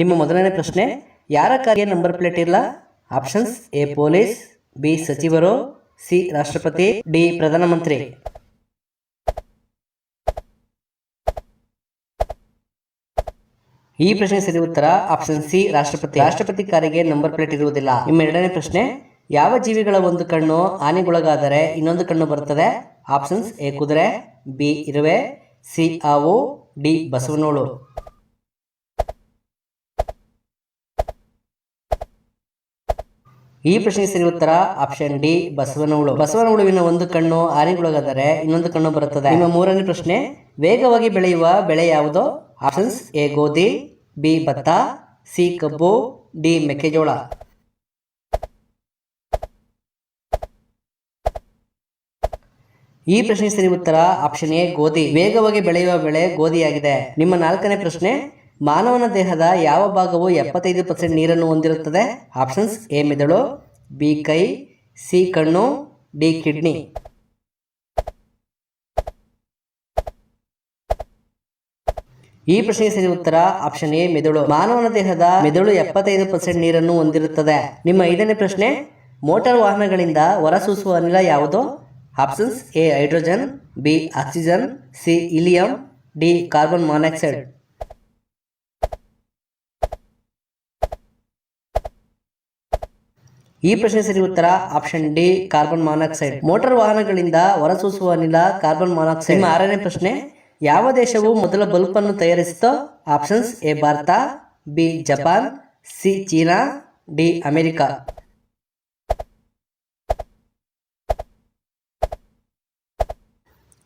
ನಿಮ್ಮ ಮೊದಲನೇ ಪ್ರಶ್ನೆ, ಯಾರ ಕಾರ್ಯ ನಂಬರ್ ಪ್ಲೇಟ್ ಇಲ್ಲ ಆಪ್ಷನ್ಸ್ ಎ ಪೊಲೀಸ್ ಬಿ ಸಚಿವರು ಸಿ ರಾಷ್ಟ್ರಪತಿ ಡಿ ಪ್ರಧಾನಮಂತ್ರಿ. ಈ ಪ್ರಶ್ನೆ ಸರಿ ಉತ್ತರ ಆಪ್ಷನ್ ಸಿ ರಾಷ್ಟ್ರಪತಿ. ರಾಷ್ಟ್ರಪತಿ ಕಾರಿಗೆ ನಂಬರ್ ಪ್ಲೇಟ್ ಇರುವುದಿಲ್ಲ. ನಿಮ್ಮ ಎರಡನೇ ಪ್ರಶ್ನೆ, ಯಾವ ಜೀವಿಗಳ ಒಂದು ಕಣ್ಣು ಹಾನಿಗೊಳಗಾದರೆ ಇನ್ನೊಂದು ಕಣ್ಣು ಬರುತ್ತದೆ? ಆಪ್ಷನ್ಸ್ ಎ ಕುದುರೆ ಬಿ ಇರುವೆ ಸಿ ಆವು ಡಿ ಬಸವನೋಳು. ಈ ಪ್ರಶ್ನೆ ಸರಿ ಉತ್ತರ ಆಪ್ಷನ್ ಡಿ ಬಸವನಹುಳು. ಬಸವನಹುಳುವಿನ ಒಂದು ಕಣ್ಣು ಆನೆಗೊಳಗಾದರೆ ಇನ್ನೊಂದು ಕಣ್ಣು ಬರುತ್ತದೆ. ನಿಮ್ಮ ಮೂರನೇ ಪ್ರಶ್ನೆ, ವೇಗವಾಗಿ ಬೆಳೆಯುವ ಬೆಳೆ ಯಾವುದು? ಆಪ್ಷನ್ಸ್ ಎ ಗೋಧಿ ಬಿ ಭತ್ತ ಸಿ ಕಬ್ಬು ಡಿ ಮೆಕ್ಕೆಜೋಳ. ಈ ಪ್ರಶ್ನೆ ಸರಿ ಉತ್ತರ ಆಪ್ಷನ್ ಎ ಗೋಧಿ. ವೇಗವಾಗಿ ಬೆಳೆಯುವ ಬೆಳೆ ಗೋಧಿಯಾಗಿದೆ. ನಿಮ್ಮ ನಾಲ್ಕನೇ ಪ್ರಶ್ನೆ, ಮಾನವನ ದೇಹದ ಯಾವ ಭಾಗವು ಎಪ್ಪತ್ತೈದು ಪರ್ಸೆಂಟ್ ನೀರನ್ನು ಹೊಂದಿರುತ್ತದೆ? ಆಪ್ಷನ್ಸ್ ಎ ಮೆದುಳು. ಬಿ ಕೈ, ಸಿ ಕಣ್ಣು, ಡಿ ಕಿಡ್ನಿ. ಈ ಪ್ರಶ್ನೆಗೆ ಸರಿ ಉತ್ತರ ಆಪ್ಷನ್ ಎ, ಮೆದುಳು. ಮಾನವನ ದೇಹದ ಮೆದುಳು ಎಪ್ಪತ್ತೈದು ಪರ್ಸೆಂಟ್ ನೀರನ್ನು ಹೊಂದಿರುತ್ತದೆ. ನಿಮ್ಮ ಐದನೇ ಪ್ರಶ್ನೆ, ಮೋಟಾರ್ ವಾಹನಗಳಿಂದ ಹೊರಸೂಸುವ ಅನಿಲ ಯಾವುದು? Options A, hydrogen, B, oxygen, C, helium, D, carbon monoxide. ಈ ಪ್ರಶ್ನೆ ಸರಿ ಉತ್ತರ option D, carbon monoxide. Motor ವಾಹನಗಳಿಂದ ಹೊರಸೂಸುವ ಅನಿಲ ಕಾರ್ಬನ್ ಮಾನಾಕ್ಸೈಡ್. ಆರನೇ ಪ್ರಶ್ನೆ, ಯಾವ ದೇಶವು ಮೊದಲ ಬಲ್ಬ್ ಅನ್ನು ತಯಾರಿಸಿತೋ options, A, Bharat, B, Japan, C, China, D, America.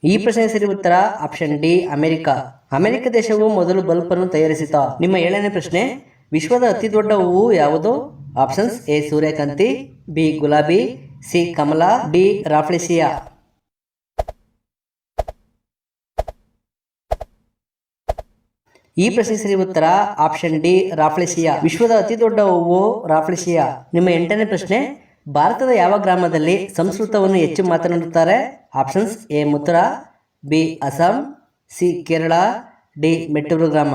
ಈ ಪ್ರಶ್ನೆ ಸರಿ ಉತ್ತರ ಆಪ್ಷನ್ ಡಿ, ಅಮೆರಿಕ. ಅಮೆರಿಕ ದೇಶವು ಮೊದಲು ಬಲ್ಬ್ ಅನ್ನು ತಯಾರಿಸಿತ ನಿಮ್ಮ ಏಳನೇ ಪ್ರಶ್ನೆ, ವಿಶ್ವದ ಅತಿ ದೊಡ್ಡ ಹೂವು ಯಾವುದು? ಆಪ್ಷನ್ಸ್ ಎ ಸೂರ್ಯಕಾಂತಿ ಬಿ ಗುಲಾಬಿ ಸಿ ಕಮಲ ಡಿ ರಾಫ್ಲಿಸಿಯಾ ಈ ಪ್ರಶ್ನೆ ಉತ್ತರ ಆಪ್ಷನ್ ಡಿ ರಾಫ್ಲಿಸಿಯಾ ವಿಶ್ವದ ಅತಿ ದೊಡ್ಡ ಹೂವು ರಾಫ್ಲಿಸಿಯಾ ನಿಮ್ಮ ಎಂಟನೇ ಪ್ರಶ್ನೆ, ಭಾರತದ ಯಾವ ಗ್ರಾಮದಲ್ಲಿ ಸಂಸ್ಕೃತವನ್ನು ಹೆಚ್ಚು ಮಾತನಾಡುತ್ತಾರೆ? Options A Mathura B Assam C Kerala D Mettur ಗ್ರಾಮ.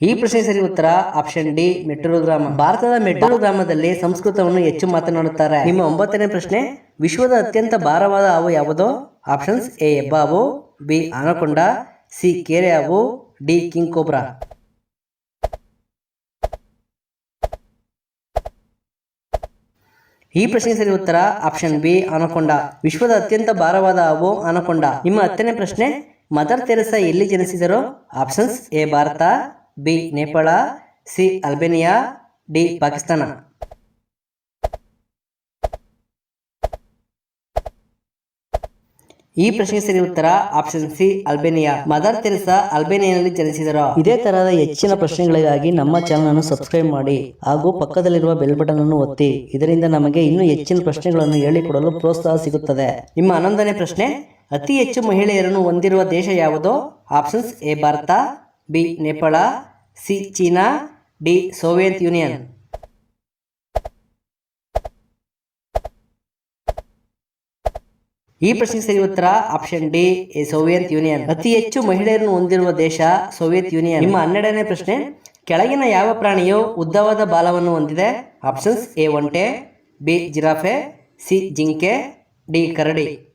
ಈ ಪ್ರಶ್ನೆ ಸರಿ ಉತ್ತರ ಆಪ್ಷನ್ ಡಿ ಮೆಟ್ಟೂರು ಗ್ರಾಮ ಭಾರತದ ಮೆಟ್ಟೂರು ಗ್ರಾಮದಲ್ಲಿ ಸಂಸ್ಕೃತವನ್ನು ಹೆಚ್ಚು ಮಾತನಾಡುತ್ತಾರೆ. ನಿಮ್ಮ ಒಂಬತ್ತನೇ ಪ್ರಶ್ನೆ, ವಿಶ್ವದ ಅತ್ಯಂತ ಭಾರವಾದ ಹಾವು ಯಾವುದು? ಆಪ್ಷನ್ಸ್ ಎ, ಎಬ್ಬಾವು, ಬಿ, ಆನಕೊಂಡ, ಸಿ ಕೆರೆ ಹಾವು ಡಿ ಕಿಂಗ್ ಕೋಬ್ರಾ ಈ ಪ್ರಶ್ನೆ ಸರಿ ಉತ್ತರ ಆಪ್ಷನ್ ಬಿ, ಆನಕೊಂಡ. ವಿಶ್ವದ ಅತ್ಯಂತ ಭಾರವಾದ ಹಾವು ಆನಕೊಂಡ. ನಿಮ್ಮ ಹತ್ತನೇ ಪ್ರಶ್ನೆ, ಮದರ್ ತೆರೆಸಾ ಎಲ್ಲಿ ಜನಿಸಿದರು? Options A, Bharat B Nepal C Albania D Pakistan. ಈ ಪ್ರಶ್ನೆ ಸರಿ ಉತ್ತರ option C Albania. Mother Teresa ಅಲ್ಬೇನಿಯಾನಲ್ಲಿ ಜನಿಸಿದರು. ಇದೇ ತರಹದ ಹೆಚ್ಚಿನ ಪ್ರಶ್ನೆಗಳಿಗಾಗಿ ನಮ್ಮ ಚಾನಲ್ ಅನ್ನು ಸಬ್ಸ್ಕ್ರೈಬ್ ಮಾಡಿ ಹಾಗೂ ಪಕ್ಕದಲ್ಲಿರುವ ಬೆಲ್ ಬಟನ್ ಅನ್ನು ಒತ್ತಿ. ಇದರಿಂದ ನಮಗೆ ಇನ್ನೂ ಹೆಚ್ಚಿನ ಪ್ರಶ್ನೆಗಳನ್ನು ಹೇಳಿಕೊಡಲು ಪ್ರೋತ್ಸಾಹ ಸಿಗುತ್ತದೆ. ನಿಮ್ಮ ಹನ್ನೊಂದನೇ ಪ್ರಶ್ನೆ ಅತಿ ಹೆಚ್ಚು ಮಹಿಳೆಯರನ್ನು ಹೊಂದಿರುವ ದೇಶ ಯಾವುದು? Options A Bharat B Nepal, C China, D Soviet Union. ಈ ಪ್ರಶ್ನೆ ಸರಿ ಉತ್ತರ option D, A Soviet Union. ಅತಿ ಹೆಚ್ಚು ಮಹಿಳೆಯರನ್ನು ಹೊಂದಿರುವ ದೇಶ ಸೋವಿಯತ್ ಯೂನಿಯನ್. ನಿಮ್ಮ ಹನ್ನೆರಡನೇ ಪ್ರಶ್ನೆ, ಕೆಳಗಿನ ಯಾವ ಪ್ರಾಣಿಯು ಉದ್ದವಾದ ಬಾಲವನ್ನು ಹೊಂದಿದೆ? ಆಪ್ಷನ್ಸ್ ಎ, ಒಂಟೆ, ಬಿ, ಜಿರಾಫೆ, ಸಿ, ಜಿಂಕೆ, ಡಿ, ಕರಡಿ.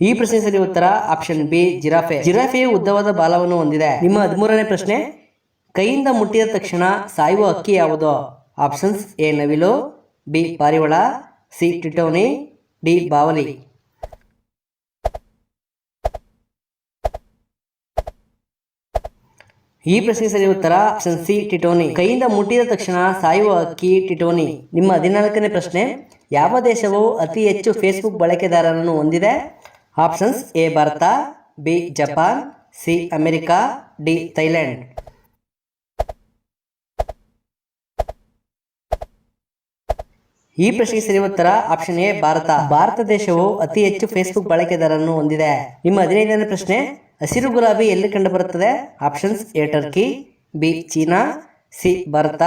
ಈ ಪ್ರಶ್ನೆ ಉತ್ತರ ಆಪ್ಷನ್ ಬಿ ಜಿರಾಫೆ. ಜಿರಾಫೆಯು ಉದ್ದವಾದ ಬಾಲವನ್ನು ಹೊಂದಿದೆ. ನಿಮ್ಮ ಹದಿಮೂರನೇ ಪ್ರಶ್ನೆ, ಕೈಯಿಂದ ಮುಟ್ಟಿದ ತಕ್ಷಣ ಸಾಯುವ ಅಕ್ಕಿ ಯಾವುದು? ಆಪ್ಷನ್ಸ್ ಎ ನವಿಲು ಬಿ ಪಾರಿವಾಳ ಸಿ ಟಿಟೋನಿ ಡಿ ಬಾವಲಿ. ಈ ಪ್ರಶ್ನೆ ಸರಿ ಉತ್ತರ ಆಪ್ಷನ್ ಸಿ ಟಿಟೋನಿ. ಕೈಯಿಂದ ಮುಟ್ಟಿದ ತಕ್ಷಣ ಸಾಯುವ ಅಕ್ಕಿ ಟಿಟೋನಿ. ನಿಮ್ಮ ಹದಿನಾಲ್ಕನೇ ಪ್ರಶ್ನೆ, ಯಾವ ದೇಶವು ಅತಿ ಹೆಚ್ಚು ಫೇಸ್ಬುಕ್ ಬಳಕೆದಾರರನ್ನು ಹೊಂದಿದೆ? Options A Bharat B Japan C America D Thailand ಈ ಪ್ರಶ್ನೆಗೆ ಸರಿ ಉತ್ತರ ಆಪ್ಷನ್ ಎ ಭಾರತ ಭಾರತ ದೇಶವು ಅತಿ ಹೆಚ್ಚು ಫೇಸ್ಬುಕ್ ಬಳಕೆದಾರರನ್ನು ಹೊಂದಿದೆ. ನಿಮ್ಮ ಹದಿನೈದನೇ ಪ್ರಶ್ನೆ, ಹಸಿರು ಗುಲಾಬಿ ಎಲ್ಲಿ ಕಂಡುಬರುತ್ತದೆ? Options A Turkey B China C Bharat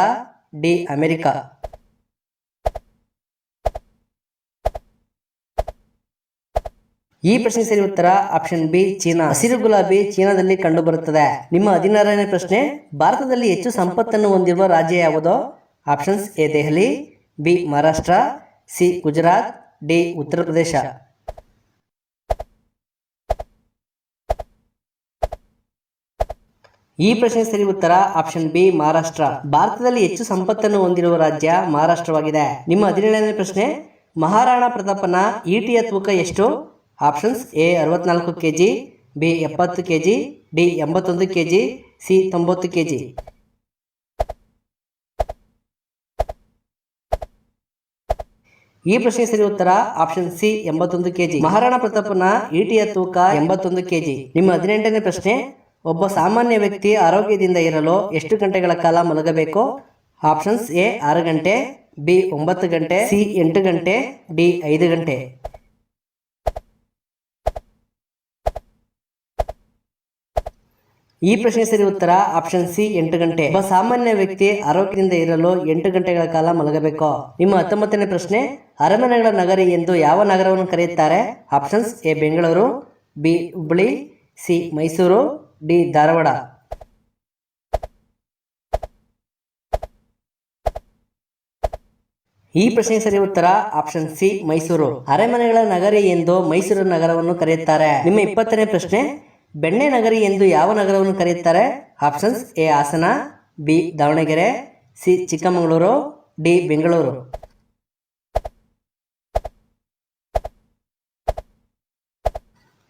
D America ಈ ಪ್ರಶ್ನೆ ಸರಿ ಉತ್ತರ ಆಪ್ಷನ್ ಬಿ ಚೀನಾ. ಹಸಿರು ಗುಲಾಬಿ ಚೀನಾದಲ್ಲಿ ಕಂಡುಬರುತ್ತದೆ. ನಿಮ್ಮ ಹದಿನಾರನೇ ಪ್ರಶ್ನೆ, ಭಾರತದಲ್ಲಿ ಹೆಚ್ಚು ಸಂಪತ್ತನ್ನು ಹೊಂದಿರುವ ರಾಜ್ಯ ಯಾವುದು? Options A Delhi B Maharashtra C Gujarat D Uttar Pradesh. ಈ ಪ್ರಶ್ನೆ ಸರಿ ಉತ್ತರ ಆಪ್ಷನ್ ಬಿ ಮಹಾರಾಷ್ಟ್ರ. ಭಾರತದಲ್ಲಿ ಹೆಚ್ಚು ಸಂಪತ್ತನ್ನು ಹೊಂದಿರುವ ರಾಜ್ಯ ಮಹಾರಾಷ್ಟ್ರವಾಗಿದೆ. ನಿಮ್ಮ ಹದಿನೇಳನೇ ಪ್ರಶ್ನೆ, ಮಹಾರಾಣಾ ಪ್ರತಾಪನ ಈಟಿಯ ತೂಕ ಎಷ್ಟು? ಆಪ್ಷನ್ಸ್ ಎ ಅರವತ್ನಾಲ್ಕು ಕೆಜಿ ಬಿ ಎಪ್ಪತ್ತು ಕೆ ಜಿ ಡಿ ಎಂಬತ್ತೊಂದು ಕೆ ಜಿ ಸಿ ತೊಂಬತ್ತು ಕೆ ಜಿ ಈ ಪ್ರಶ್ನೆ ಸರಿ ಉತ್ತರ ಆಪ್ಷನ್ ಸಿ ಎಂಬತ್ತೊಂದು ಕೆಜಿ. ಮಹಾರಾಣಾ ಪ್ರತಾಪನ ಈಟಿಯ ತೂಕ ಎಂಬತ್ತೊಂದು ಕೆಜಿ. ನಿಮ್ಮ ಹದಿನೆಂಟನೇ ಪ್ರಶ್ನೆ, ಒಬ್ಬ ಸಾಮಾನ್ಯ ವ್ಯಕ್ತಿ ಆರೋಗ್ಯದಿಂದ ಇರಲು ಎಷ್ಟು ಗಂಟೆಗಳ ಕಾಲ ಮಲಗಬೇಕು? ಆಪ್ಷನ್ಸ್ ಎ ಆರು ಗಂಟೆ ಬಿ ಒಂಬತ್ತು ಗಂಟೆ ಸಿ ಎಂಟು ಗಂಟೆ ಡಿ ಐದು ಗಂಟೆ. ಈ ಪ್ರಶ್ನೆ ಸರಿ ಉತ್ತರ ಆಪ್ಷನ್ ಸಿ, ಎಂಟು ಗಂಟೆ. ಒಬ್ಬ ಸಾಮಾನ್ಯ ವ್ಯಕ್ತಿ ಆರೋಗ್ಯದಿಂದ ಇರಲು ಎಂಟು ಗಂಟೆಗಳ ಕಾಲ ಮಲಗಬೇಕು. ನಿಮ್ಮ ಹತ್ತೊಂಬತ್ತನೇ ಪ್ರಶ್ನೆ, ಅರಮನೆಗಳ ನಗರಿ ಎಂದು ಯಾವ ನಗರವನ್ನು ಕರೆಯುತ್ತಾರೆ? Options, A, Bengaluru, B Hubballi C, Mysuru, D, Dharwad. ಈ ಪ್ರಶ್ನೆ ಸರಿ ಉತ್ತರ ಆಪ್ಷನ್ ಸಿ, ಮೈಸೂರು. ಅರಮನೆಗಳ ನಗರಿ ಎಂದು ಮೈಸೂರು ನಗರವನ್ನು ಕರೆಯುತ್ತಾರೆ. ನಿಮ್ಮ ಇಪ್ಪತ್ತನೇ ಪ್ರಶ್ನೆ ಬೆಣ್ಣೆ ನಗರಿ ಎಂದು ಯಾವ ನಗರವನ್ನು ಕರೆಯುತ್ತಾರೆ? Options A, Hassan, B, Davanagere, C, Chikkamagaluru, D, Bengaluru.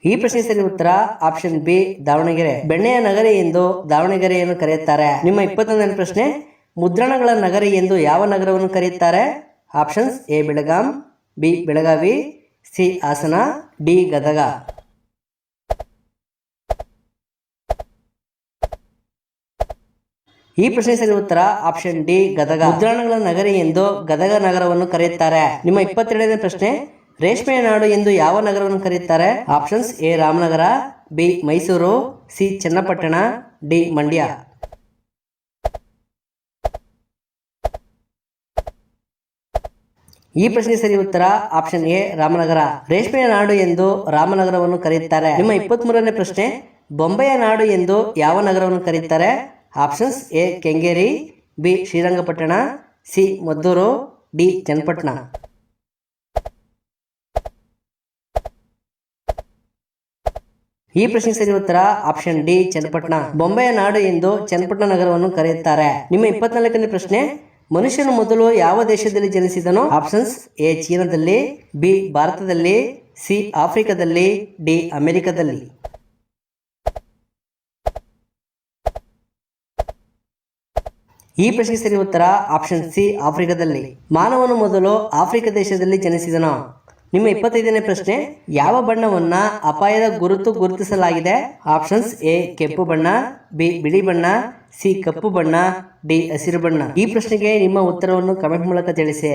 ಈ ಪ್ರಶ್ನೆ ಸರಿ ಉತ್ತರ ಆಪ್ಷನ್ ಬಿ, ದಾವಣಗೆರೆ. ಬೆಣ್ಣೆಯ ನಗರಿ ಎಂದು ದಾವಣಗೆರೆಯನ್ನು ಕರೆಯುತ್ತಾರೆ. ನಿಮ್ಮ ಇಪ್ಪತ್ತೊಂದನೇ ಪ್ರಶ್ನೆ, ಮುದ್ರಣಗಳ ನಗರಿ ಎಂದು ಯಾವ ನಗರವನ್ನು ಕರೆಯುತ್ತಾರೆ? Options A, Belgaum, B, Belagavi, C, Hassan, D, Gadag. ಈ ಪ್ರಶ್ನೆ ಸರಿ ಉತ್ತರ ಆಪ್ಷನ್ ಡಿ, ಗದಗ. ಮುದ್ರಣಗಳ ನಗರಿ ಎಂದು ಗದಗ ನಗರವನ್ನು ಕರೆಯುತ್ತಾರೆ. ನಿಮ್ಮ ಇಪ್ಪತ್ತೆರಡನೇ ಪ್ರಶ್ನೆ, ರೇಷ್ಮೆಯ ನಾಡು ಎಂದು ಯಾವ ನಗರವನ್ನು ಕರೆಯುತ್ತಾರೆ? Options A, Ramanagara, B, Mysuru, C, Channapatna, D, Mandya. ಈ ಪ್ರಶ್ನೆ ಸರಿ ಉತ್ತರ ಆಪ್ಷನ್ ಎ, ರಾಮನಗರ. ರೇಷ್ಮೆಯ ನಾಡು ಎಂದು ರಾಮನಗರವನ್ನು ಕರೆಯುತ್ತಾರೆ. ನಿಮ್ಮ ಇಪ್ಪತ್ತ್ ಮೂರನೇ ಪ್ರಶ್ನೆ, ಬೊಂಬೆಯ ನಾಡು ಎಂದು ಯಾವ ನಗರವನ್ನು ಕರೆಯುತ್ತಾರೆ? Options A, Kengeri, B, Srirangapatna, C, Maddur, D, Channapatna. ಈ ಪ್ರಶ್ನೆ ಸರಿ ಉತ್ತರ ಆಪ್ಷನ್ ಡಿ, ಚನ್ನಪಟ್ಟಣ. ಬೊಂಬೆಯ ನಾಡು ಎಂದು ಚನ್ನಪಟ್ಟಣ ನಗರವನ್ನು ಕರೆಯುತ್ತಾರೆ. ನಿಮ್ಮ ಇಪ್ಪತ್ನಾಲ್ಕನೇ ಪ್ರಶ್ನೆ, ಮನುಷ್ಯನು ಮೊದಲು ಯಾವ ದೇಶದಲ್ಲಿ ಜನಿಸಿದನು? ಆಪ್ಷನ್ಸ್ ಎ, ಚೀನಾದಲ್ಲಿ, ಬಿ, ಭಾರತದಲ್ಲಿ, ಸಿ, ಆಫ್ರಿಕಾದಲ್ಲಿ, ಡಿ, ಅಮೆರಿಕದಲ್ಲಿ. ಈ ಪ್ರಶ್ನೆ ಸರಿ ಉತ್ತರ ಆಪ್ಷನ್ ಸಿ ಆಫ್ರಿಕಾದಲ್ಲಿ. ಮಾನವನು ಮೊದಲು ಆಫ್ರಿಕಾ ದೇಶದಲ್ಲಿ ಜನಿಸಿದನು. ನಿಮ್ಮ ಇಪ್ಪತ್ತೈದನೇ ಪ್ರಶ್ನೆ, ಯಾವ ಬಣ್ಣವನ್ನ ಅಪಾಯದ ಗುರುತು ಗುರುತಿಸಲಾಗಿದೆ? ಆಪ್ಷನ್ಸ್ ಎ ಕೆಂಪು ಬಣ್ಣ ಬಿ ಬಿಳಿ ಬಣ್ಣ ಸಿ ಕಪ್ಪು ಬಣ್ಣ ಡಿ ಹಸಿರು ಬಣ್ಣ. ಈ ಪ್ರಶ್ನೆಗೆ ನಿಮ್ಮ ಉತ್ತರವನ್ನು ಕಮೆಂಟ್ ಮೂಲಕ ತಿಳಿಸಿ.